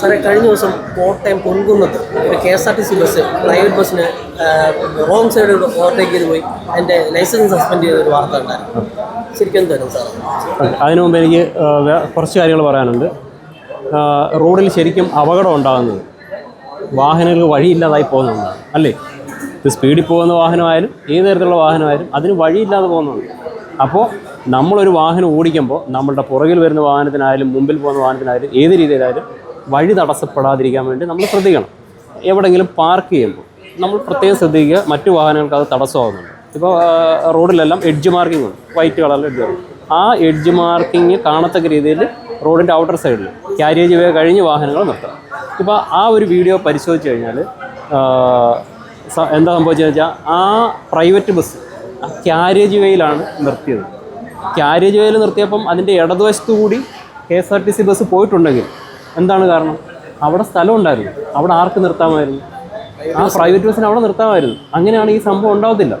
സാറേ കഴിഞ്ഞ ദിവസം കോട്ടയം പൊൻകുന്നത്ത് ഒരു K S R T C bus private ബസ്സിന് റോങ് സൈഡ് ഓവർടേക്ക് ചെയ്ത് പോയി. എന്റെ ലൈസൻസ് സസ്പെൻഡ് ചെയ്ത ഒരു വാർത്ത ഉണ്ടായിരുന്നു. ശരിക്കും എന്തായിരുന്നു സാർ അതിനു മുമ്പ് എനിക്ക് കുറച്ച് കാര്യങ്ങൾ പറയാനുണ്ട്. റോഡിൽ ശരിക്കും അപകടം ഉണ്ടാകുന്നത് വാഹനങ്ങൾക്ക് വഴിയില്ലാതായി പോകുന്നതാണ്. അല്ലേ? ഇത് സ്പീഡിൽ പോകുന്ന വാഹനമായാലും ഏത് തരത്തിലുള്ള വാഹനമായാലും അതിന് വഴിയില്ലാതെ പോകുന്നുണ്ട് അപ്പോൾ നമ്മളൊരു വാഹനം ഓടിക്കുമ്പോൾ നമ്മളുടെ പുറകിൽ വരുന്ന വാഹനത്തിനായാലും മുമ്പിൽ പോകുന്ന വാഹനത്തിനായാലും ഏത് രീതിയിലായാലും വഴി തടസ്സപ്പെടാതിരിക്കാൻ വേണ്ടി നമ്മൾ ശ്രദ്ധിക്കണം. എവിടെയെങ്കിലും പാർക്ക് ചെയ്യുമ്പോൾ നമ്മൾ പ്രത്യേകം ശ്രദ്ധിക്കുക മറ്റു വാഹനങ്ങൾക്ക് അത് തടസ്സമാകുന്നുണ്ട്. ഇപ്പോൾ റോഡിലെല്ലാം എഡ്ജ് മാർക്കിംഗ് ഉണ്ട്. വൈറ്റ് കളറിൽ എഡ്ജ് ആ എഡ്ജ് മാർക്കിംഗ് കാണത്തക്ക രീതിയിൽ റോഡിന്റെ ഔട്ടർ സൈഡിൽ ക്യാരേജ് വേ കഴിഞ്ഞ് വാഹനങ്ങൾ നിർത്തണം. ഇപ്പോൾ ആ ഒരു വീഡിയോ പരിശോധിച്ച് കഴിഞ്ഞാൽ എന്താ സംഭവിച്ചതെന്ന് വെച്ചാൽ ആ പ്രൈവറ്റ് ബസ് ക്യാരേജ് വേയിലാണ് നിർത്തിയത്. ക്യാരേജ് വേയിൽ നിർത്തിയപ്പം അതിന്റെ ഇടതുവശത്തു കൂടി K S R T C bus പോയിട്ടുണ്ടെങ്കിൽ എന്താണ് കാരണം? അവിടെ സ്ഥലം ഉണ്ടായിരുന്നു. അവിടെ ആർക്ക് നിർത്താമായിരുന്നു? ആ പ്രൈവറ്റ് ബസ്സിന് അവിടെ നിർത്താമായിരുന്നു. അങ്ങനെയാണ് ഈ സംഭവം ഉണ്ടാവത്തില്ല.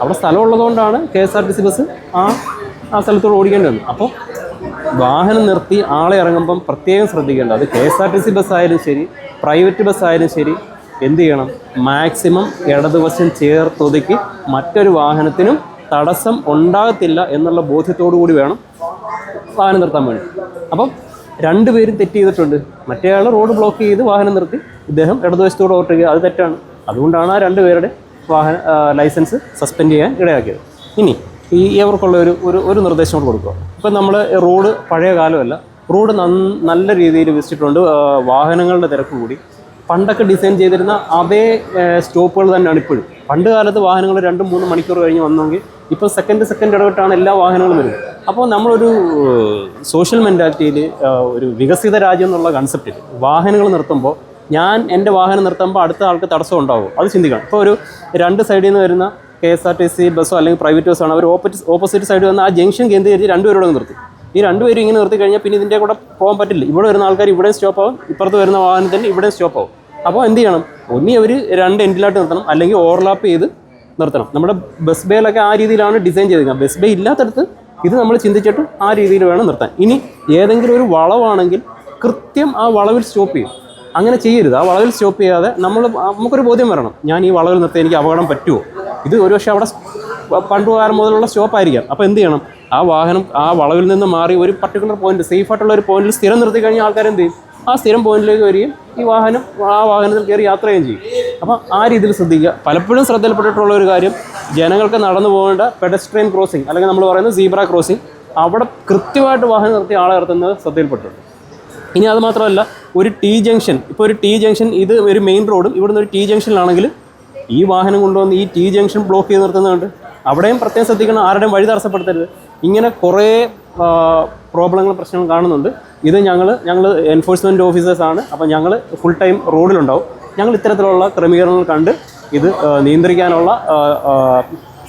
അവിടെ സ്ഥലം ഉള്ളതുകൊണ്ടാണ് K S R T C bus ആ ആ സ്ഥലത്തോട് ഓടിക്കേണ്ടി വന്നത്. അപ്പോൾ വാഹനം നിർത്തി ആളെ ഇറങ്ങുമ്പം പ്രത്യേകം ശ്രദ്ധിക്കേണ്ടത് അത് K S R T C bus ആയാലും ശരി പ്രൈവറ്റ് ബസ് ആയാലും ശരി എന്ത് ചെയ്യണം? മാക്സിമം ഇടതുവശം ചേർത്തൊതുക്കി മറ്റൊരു വാഹനത്തിനും തടസ്സം ഉണ്ടാകത്തില്ല എന്നുള്ള ബോധ്യത്തോടു കൂടി വേണം വാഹനം നിർത്താൻ വേണ്ടി. അപ്പം രണ്ടുപേരും തെറ്റ് ചെയ്തിട്ടുണ്ട്. മറ്റേയാൾ റോഡ് ബ്ലോക്ക് ചെയ്ത് വാഹനം നിർത്തി. ഇദ്ദേഹം ഇടതുവശത്തോട് ഓർട്ടുക അത് തെറ്റാണ്. അതുകൊണ്ടാണ് ആ രണ്ടുപേരുടെ വാഹന ലൈസൻസ് സസ്പെൻഡ് ചെയ്യാൻ ഇടയാക്കിയത്. ഇനി ഈ ഇവർക്കുള്ള ഒരു ഒരു ഒരു നിർദ്ദേശം കൂടെ കൊടുക്കുക. ഇപ്പം നമ്മൾ റോഡ് പഴയ കാലമല്ല റോഡ് നല്ല രീതിയിൽ വിസിച്ചിട്ടുണ്ട് വാഹനങ്ങളുടെ തിരക്ക് കൂടി. പണ്ടൊക്കെ ഡിസൈൻ ചെയ്തിരുന്ന അതേ സ്റ്റോപ്പുകൾ തന്നെയാണ് ഇപ്പോഴും. പണ്ട് കാലത്ത് വാഹനങ്ങൾ രണ്ടും മൂന്നും മണിക്കൂർ കഴിഞ്ഞ് വന്നെങ്കിൽ ഇപ്പോൾ സെക്കൻഡ് സെക്കൻഡ് ഇടവിട്ടാണ് എല്ലാ വാഹനങ്ങളും വരുന്നത്. അപ്പോൾ നമ്മളൊരു സോഷ്യൽ മെന്റാലിറ്റിയിൽ ഒരു വികസിത രാജ്യം എന്നുള്ള കൺസെപ്റ്റിൽ വാഹനങ്ങൾ നിർത്തുമ്പോൾ ഞാൻ എന്റെ വാഹനം നിർത്തുമ്പോൾ അടുത്ത ആൾക്ക് തടസ്സം ഉണ്ടാവും. അത് ചിന്തിക്കണം. ഇപ്പോൾ ഒരു രണ്ട് സൈഡിൽ നിന്ന് വരുന്ന K S R T C ബസ്സോ അല്ലെങ്കിൽ പ്രൈവറ്റ് ബസ്സോ ആണ്. അവർ ഓപ്പോസിറ്റ് ഓപ്പോസിറ്റ് സൈഡിൽ വന്ന് ആ ജംഗ്ഷൻ കേന്ദ്രീകരിച്ച് രണ്ടുപേരോട് നിർത്തി. ഈ രണ്ടുപേരും ഇങ്ങനെ നിർത്തി കഴിഞ്ഞാൽ പിന്നെ ഇതിന്റെ കൂടെ പോകാൻ പറ്റില്ല. ഇവിടെ വരുന്ന ആൾക്കാർ ഇവിടെ സ്റ്റോപ്പ് ആവും. ഇപ്പുറത്ത് വരുന്ന വാഹനത്തിന് ഇവിടെ സ്റ്റോപ്പ് ആവും. അപ്പോൾ എന്ത് ചെയ്യണം? ഒന്നി അവർ രണ്ട് എൻഡിലായിട്ട് നിർത്തണം. അല്ലെങ്കിൽ ഓവർലാപ്പ് ചെയ്ത് നിർത്തണം. നമ്മുടെ ബസ് ബേയിലൊക്കെ ആ രീതിയിലാണ് ഡിസൈൻ ചെയ്തിരിക്കുന്നത്. ബസ് ബേ ഇല്ലാത്തടത്ത് ഇത് നമ്മൾ ചിന്തിച്ചിട്ട് ആ രീതിയിൽ വേണം നിർത്താൻ. ഇനി ഏതെങ്കിലും ഒരു വളവാണെങ്കിൽ കൃത്യം ആ വളവിൽ സ്റ്റോപ്പ് ചെയ്യും. അങ്ങനെ ചെയ്യരുത്. ആ വളവിൽ സ്റ്റോപ്പ് ചെയ്യാതെ നമ്മൾ നമുക്കൊരു ബോധ്യം വരണം. ഞാൻ ഈ വളവിൽ നിർത്തി എനിക്ക് അപകടം പറ്റുമോ? ഇത് ഒരുപക്ഷെ അവിടെ പണ്ട് കാലം മുതലുള്ള സ്റ്റോപ്പ് ആയിരിക്കാം. അപ്പോൾ എന്ത് ചെയ്യണം? ആ വാഹനം ആ വളവിൽ നിന്ന് മാറി ഒരു പർട്ടിക്കുലർ പോയിന്റ് സേഫ് ആയിട്ടുള്ള ഒരു പോയിന്റിൽ സ്ഥിരം നിർത്തി കഴിഞ്ഞാൽ ആൾക്കാർ എന്ത് ചെയ്യും? ആ സ്ഥിരം പോയിന്റിലേക്ക് വരികയും ഈ വാഹനം ആ വാഹനത്തിൽ കയറി യാത്ര ചെയ്യും. അപ്പോൾ ആ രീതിയിൽ ശ്രദ്ധിക്കുക. പലപ്പോഴും ശ്രദ്ധയിൽപ്പെട്ടിട്ടുള്ള ഒരു കാര്യം ജനങ്ങൾക്ക് നടന്നു പോകേണ്ട പെഡസ്ട്രിയൻ ക്രോസിംഗ് അല്ലെങ്കിൽ നമ്മൾ പറയുന്ന സീബ്ര ക്രോസിംഗ് അവിടെ കൃത്യമായിട്ട് വാഹനം നിർത്തി ആളെ ഇറത്തുന്നത് ശ്രദ്ധയിൽപ്പെട്ടിട്ടുണ്ട്. ഇനി അത് മാത്രമല്ല ഒരു ടി ജംഗ്ഷൻ ഇപ്പോൾ ഒരു ടി ജംഗ്ഷൻ ഇത് ഒരു മെയിൻ റോഡും ഇവിടുന്ന് ഒരു ടി ജംഗ്ഷനിലാണെങ്കിൽ ഈ വാഹനം കൊണ്ടുവന്ന് ഈ ടി ജംഗ്ഷൻ ബ്ലോക്ക് ചെയ്ത് നിർത്തുന്നുണ്ട് അവിടെയും പ്രത്യേകം ശ്രദ്ധിക്കണം ആരുടെയും വഴി തടസ്സപ്പെടുത്തരുത്. ഇങ്ങനെ കുറേ പ്രോബ്ലങ്ങൾ പ്രശ്നങ്ങൾ കാണുന്നുണ്ട്. ഇത് ഞങ്ങൾ ഞങ്ങൾ എൻഫോഴ്സ്മെന്റ് ഓഫീസേഴ്സാണ് അപ്പോൾ ഞങ്ങൾ ഫുൾ ടൈം റോഡിലുണ്ടാവും ഞങ്ങൾ ഇത്തരത്തിലുള്ള ക്രമീകരണങ്ങൾ കണ്ട് ഇത് നിയന്ത്രിക്കാനുള്ള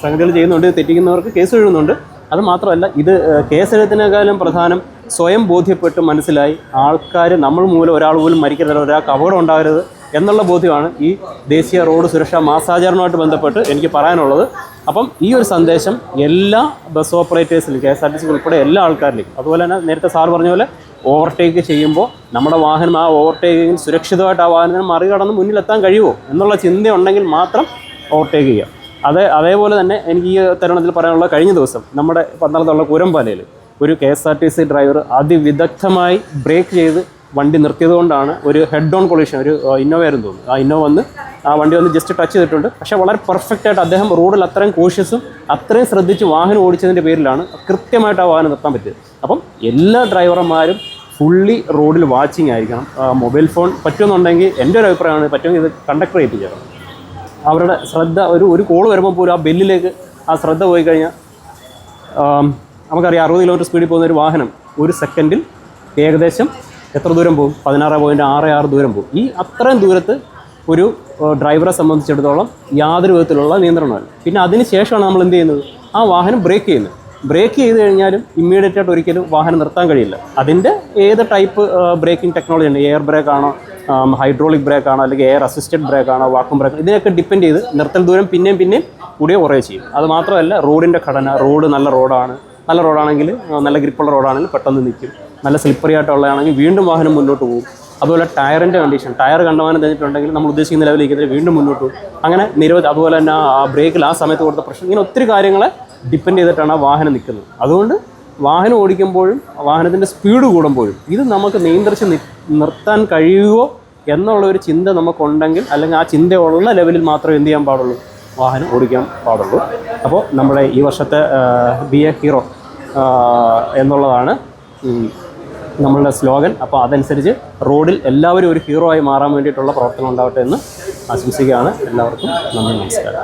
സംഗതികൾ ചെയ്യുന്നുണ്ട് തെറ്റിക്കുന്നവർക്ക് കേസ് എഴുതുന്നുണ്ട്. അത് മാത്രമല്ല ഇത് കേസ് കേസെഴുത്തിനേക്കാളും പ്രധാനം സ്വയം ബോധ്യപ്പെട്ട് മനസ്സിലായി ആൾക്കാർ നമ്മൾ മൂലം ഒരാൾ പോലും മരിക്കരുത് ഒരാൾക്ക് അപകടം ഉണ്ടാകരുത് എന്നുള്ള ബോധ്യമാണ് ഈ ദേശീയ റോഡ് സുരക്ഷാ മാസാചരണവുമായിട്ട് ബന്ധപ്പെട്ട് എനിക്ക് പറയാനുള്ളത്. അപ്പം ഈ ഒരു സന്ദേശം എല്ലാ bus ഓപ്പറേറ്റേഴ്സിലും K S R T C ഉൾപ്പെടെ എല്ലാ ആൾക്കാരിലേക്കും അതുപോലെ തന്നെ നേരത്തെ സാർ പറഞ്ഞ പോലെ ഓവർടേക്ക് ചെയ്യുമ്പോൾ നമ്മുടെ വാഹനം ആ ഓവർടേക്കിങ്ങിൽ സുരക്ഷിതമായിട്ട് ആ വാഹനത്തിന് മറികടന്ന് മുന്നിലെത്താൻ കഴിയുമോ എന്നുള്ള ചിന്തയുണ്ടെങ്കിൽ മാത്രം ഓവർടേക്ക് ചെയ്യുക അതേ അതേപോലെ തന്നെ എനിക്ക് ഈ തരുണത്തിൽ പറയാനുള്ള കഴിഞ്ഞ ദിവസം നമ്മുടെ പന്തളത്തുള്ള കുരമ്പാലയിൽ ഒരു K S R T C driver അതിവിദഗ്ധമായി brake ചെയ്ത് വണ്ടി നിർത്തിയതുകൊണ്ടാണ് ഒരു ഹെഡ് ഓൺ കൊളീഷൻ ഒരു ഇന്നോവ ആയിരുന്നു തോന്നുന്നു. ആ ഇന്നോവ വന്ന് ആ വണ്ടി വന്ന് ജസ്റ്റ് ടച്ച് ചെയ്തിട്ടുണ്ട്. പക്ഷേ വളരെ പെർഫെക്റ്റ് ആയിട്ട് അദ്ദേഹം റോഡിൽ അത്രയും കോഷ്യസും അത്രയും ശ്രദ്ധിച്ച് വാഹനം ഓടിച്ചതിന്റെ പേരിലാണ് കൃത്യമായിട്ട് ആ വാഹനം നിർത്താൻ പറ്റിയത്. അപ്പം എല്ലാ ഡ്രൈവർമാരും ഫുള്ളി റോഡിൽ വാച്ചിങ് ആയിരിക്കണം. മൊബൈൽ ഫോൺ പറ്റുമെന്നുണ്ടെങ്കിൽ എന്റെ ഒരു അഭിപ്രായമാണ് പറ്റുമെങ്കിൽ ഇത് കണ്ടക്ടർ ഏൽപ്പിച്ചേക്കണം. അവരുടെ ശ്രദ്ധ ഒരു ഒരു കോൾ വരുമ്പോൾ പോലും ആ ബെല്ലിലേക്ക് ആ ശ്രദ്ധ പോയി കഴിഞ്ഞാൽ നമുക്കറിയാം അറുപത് കിലോമീറ്റർ സ്പീഡിൽ പോകുന്ന ഒരു വാഹനം ഒരു സെക്കൻഡിൽ ഏകദേശം എത്ര ദൂരം പോകും? പതിനാറ് പോയിന്റ് ആറ് ആറ് ദൂരം പോകും. ഈ അത്രയും ദൂരത്ത് ഒരു ഡ്രൈവറെ സംബന്ധിച്ചിടത്തോളം യാതൊരു വിധത്തിലുള്ള നിയന്ത്രണമല്ല പിന്നെ അതിന് ശേഷമാണ് നമ്മൾ എന്ത് ചെയ്യുന്നത്? ആ വാഹനം ബ്രേക്ക് ചെയ്യുന്നത്. ബ്രേക്ക് ചെയ്ത് കഴിഞ്ഞാലും ഇമ്മീഡിയറ്റ് ആയിട്ട് ഒരിക്കലും വാഹനം നിർത്താൻ കഴിയില്ല. അതിന്റെ ഏത് ടൈപ്പ് ബ്രേക്കിംഗ് ടെക്നോളജി ഉണ്ട്? എയർ ബ്രേക്ക് ആണോ ഹൈഡ്രോളിക് ബ്രേക്ക് ആണോ അല്ലെങ്കിൽ എയർ അസിസ്റ്റഡ് ബ്രേക്ക് ആണോ വാക്കും ബ്രേക്ക് ഇതിനൊക്കെ ഡിപ്പെൻഡ് ചെയ്ത് നിർത്തൽ ദൂരം പിന്നെയും പിന്നെയും കൂടിയ കുറേ ചെയ്യും. അത് മാത്രമല്ല റോഡിന്റെ ഘടന റോഡ് നല്ല റോഡാണ്. നല്ല റോഡാണെങ്കിൽ നല്ല ഗ്രിപ്പുള്ള റോഡാണെങ്കിൽ പെട്ടെന്ന് നിൽക്കും. നല്ല സ്ലിപ്പറി ആയിട്ടുള്ളതാണെങ്കിൽ വീണ്ടും വാഹനം മുന്നോട്ട് പോകും. അതുപോലെ ടയറിന്റെ കണ്ടീഷൻ ടയർ കണ്ടമാനം തന്നിട്ടുണ്ടെങ്കിൽ നമ്മൾ ഉദ്ദേശിക്കുന്ന ലെവലിലേക്ക് വീണ്ടും മുന്നോട്ട് പോകും. അങ്ങനെ നിരവധി അതുപോലെ തന്നെ ആ ബ്രേക്കിൽ ആ സമയത്ത് കൊടുത്ത പ്രശ്നം. ഇങ്ങനെ ഒത്തിരി കാര്യങ്ങളെ ഡിപ്പെൻഡ് ചെയ്തിട്ടാണ് ആ വാഹനം നിൽക്കുന്നത്. അതുകൊണ്ട് വാഹനം ഓടിക്കുമ്പോഴും വാഹനത്തിന്റെ സ്പീഡ് കൂടുമ്പോഴും ഇത് നമുക്ക് നിയന്ത്രിച്ച് നിർത്താൻ കഴിയുമോ എന്നുള്ള ഒരു ചിന്ത നമുക്കുണ്ടെങ്കിൽ അല്ലെങ്കിൽ ആ ചിന്തയുള്ള ലെവലിൽ മാത്രമേ എന്ത് ചെയ്യാൻ പാടുള്ളൂ? വാഹനം ഓടിക്കാൻ പാടുള്ളൂ. അപ്പോൾ നമ്മുടെ ഈ വർഷത്തെ ബി എ ഹീറോ എന്നുള്ളതാണ് നമ്മളുടെ സ്ലോഗൻ. അപ്പോൾ അതനുസരിച്ച് റോഡിൽ എല്ലാവരും ഒരു ഹീറോ ആയി മാറാൻ വേണ്ടിയിട്ടുള്ള പ്രവർത്തനം ഉണ്ടാവട്ടെ എന്ന് ആശംസിക്കുകയാണ്. എല്ലാവർക്കും നന്ദി നമസ്കാരം.